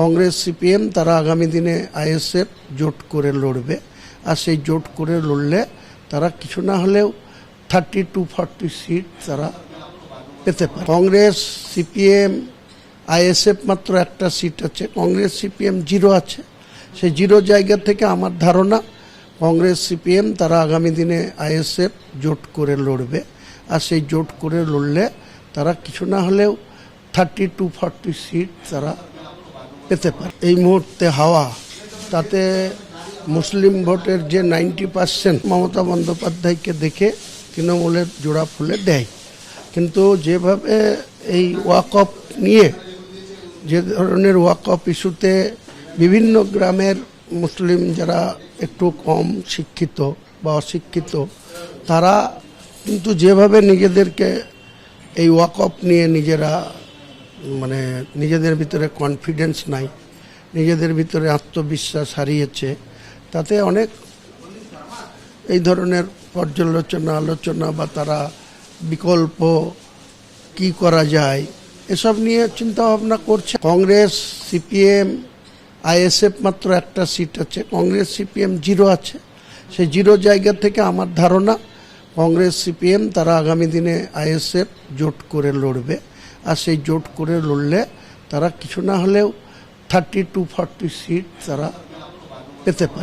Congress CPM, তারা আগামী দিনে আইএসএফ জোট করে লড়বে। আর সেই জোট করে লড়লে তারা কিছু না হলেও থার্টি টু ফর্টি সিট তারা পেতে পারে। কংগ্রেস সিপিএম আইএসএফ মাত্র একটা সিট আছে। কংগ্রেস সিপিএম জিরো আছে। সেই জিরো জায়গা থেকে আমার ধারণা কংগ্রেস সিপিএম, তারা আগামী দিনে আইএসএফ জোট করে লড়বে। আর সেই জোট করে লড়লে তারা কিছু না হলেও থার্টি টু ফর্টি সিট তারা পেতে পারে। এই মুহূর্তে হাওয়া, তাতে মুসলিম ভোটের যে নাইনটি পার্সেন্ট মমতা বন্দ্যোপাধ্যায়কে দেখে তৃণমূলের জোড়া ফুলে দেয়। কিন্তু যেভাবে এই ওয়াকআপ নিয়ে, যে ধরনের ওয়াকআপ ইস্যুতে বিভিন্ন গ্রামের মুসলিম যারা একটু কম শিক্ষিত বা অশিক্ষিত, তারা কিন্তু যেভাবে নিজেদেরকে এই ওয়াকআপ নিয়ে নিজেরা মানে নিজেদের ভিতরে কনফিডেন্স নাই, নিজেদের ভিতরে আত্মবিশ্বাস হারিয়েছে, তাতে অনেক এই ধরনের পর্যালোচনা, আলোচনা বা তারা বিকল্প কি করা যায়, এসব নিয়ে চিন্তা ভাবনা করছে। কংগ্রেস, সিপিএম, আইএসএফ মাত্র একটা সিট আছে, কংগ্রেস, সিপিএম জিরো আছে। সেই জিরো জায়গা থেকে আমার ধারণা, কংগ্রেস, সিপিএম তারা আগামী দিনে আইএসএফ জোট করে লড়বে। আর সেই জোট করে লড়লে তারা কিছু না হলেও থার্টি টু ফর্টি সিট তারা পেতে পারে।